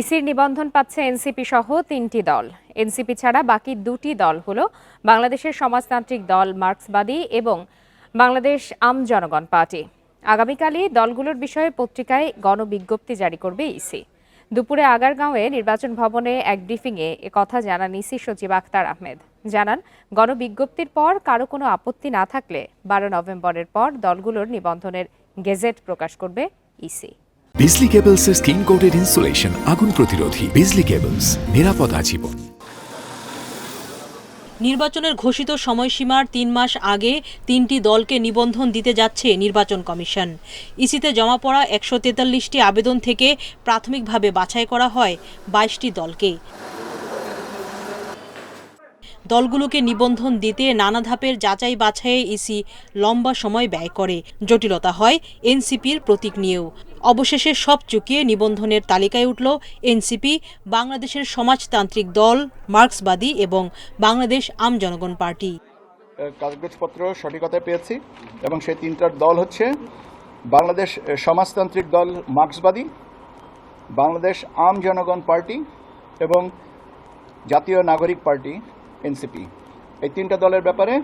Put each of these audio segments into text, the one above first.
ইসির নিবন্ধন পাচ্ছে এনসিপি সহ তিনটি দল। এনসিপি ছাড়া বাকি দুটি দল হল বাংলাদেশের সমাজতান্ত্রিক দল মার্ক্সবাদী এবং বাংলাদেশ আম জনগণ পার্টি। আগামীকালই দলগুলোর বিষয়ে পত্রিকায় গণবিজ্ঞপ্তি জারি করবে ইসি। দুপুরে আগারগাঁওয়ে নির্বাচন ভবনে এক ব্রিফিংয়ে কথা জানান ইসি সচিব আখতার আহমেদ। জানান, গণবিজ্ঞপ্তির পর কারও কোনো আপত্তি না থাকলে বারো নভেম্বরের পর দলগুলোর নিবন্ধনের গেজেট প্রকাশ করবে ইসি। বিজলি কেবলসের স্কিন কোটেড ইনসুলেশন আগুন প্রতিরোধী। বিজলি কেবলস নিরাপদ আজীবন। নির্বাচনের ঘোষিত সময়সীমার তিন মাস আগে তিনটি দলকে নিবন্ধন দিতে যাচ্ছে নির্বাচন কমিশন। ইসিতে জমা পড়া একশো তেতাল্লিশটি আবেদন থেকে প্রাথমিকভাবে বাছাই করা হয় বাইশটি দলকে। দলগুলোকে নিবন্ধন দিতে নানা ধাপের যাচাই বাছাইয়ে ইসি লম্বা সময় ব্যয় করে। জটিলতা হয় এনসিপির প্রতীক নিয়েও। অবশেষে সব চুকিয়ে নিবন্ধনের তালিকায় উঠল এনসিপি, বাংলাদেশের সমাজতান্ত্রিক দল, মার্ক্সবাদী এবং বাংলাদেশ আম জনগণ পার্টি। কাগজপত্র সঠিকতায় পেয়েছি এবং সেই তিনটার দল হচ্ছে বাংলাদেশ সমাজতান্ত্রিক দল মার্ক্সবাদী, বাংলাদেশ আম জনগণ পার্টি এবং জাতীয় নাগরিক পার্টি এনসিপি। এই তিনটা দলের ব্যাপারে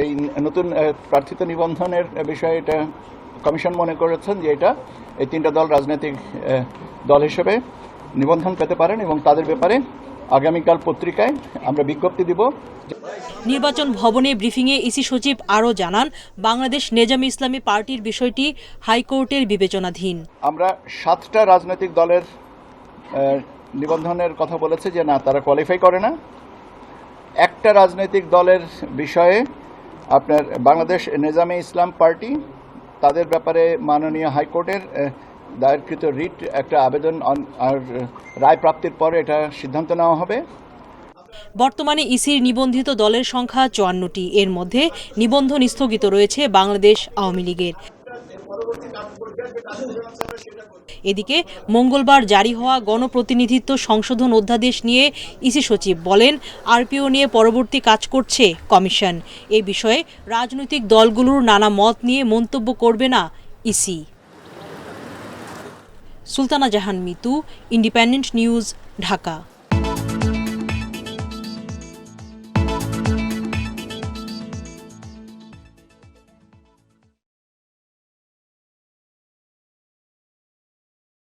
এই নতুন প্রার্থিত নিবন্ধনের বিষয়ে এটা কমিশন মনে করেছেন যে এটা এই তিনটা দল রাজনৈতিক দল হিসেবে নিবন্ধন পেতে পারেন এবং তাদের ব্যাপারে আগামীকাল পত্রিকায় আমরা বিজ্ঞপ্তি দিব। নির্বাচন ভবনে ব্রিফিংয়ে ইসি সচিব আরও জানান বাংলাদেশ নেজামে ইসলামী পার্টির বিষয়টি হাইকোর্টের বিবেচনাধীন। আমরা সাতটা রাজনৈতিক দলের নিবন্ধনের কথা বলেছে যে না তারা কোয়ালিফাই করে না। একটা রাজনৈতিক দলের বিষয়ে আপনার বাংলাদেশ নেজামে ইসলাম পার্টি তাদের ব্যাপারে মাননীয় হাইকোর্টের দায়েরকৃত রিট একটা আবেদন আর রায় প্রাপ্তির পরে এটা সিদ্ধান্ত নেওয়া হবে। বর্তমানে ইসির নিবন্ধিত দলের সংখ্যা চুয়ান্নটি। এর মধ্যে নিবন্ধন স্থগিত রয়েছে বাংলাদেশ আওয়ামী লীগের। এদিকে মঙ্গলবার জারি হওয়া গণপ্রতিনিধিত্ব সংশোধন অধ্যাদেশ নিয়ে ইসি সচিব বলেন, আরপিও নিয়ে পরবর্তী কাজ করছে কমিশন। এ বিষয়ে রাজনৈতিক দলগুলোর নানা মত নিয়ে মন্তব্য করবে না EC. Sultana Jahan Mitu, independent news, Dhaka.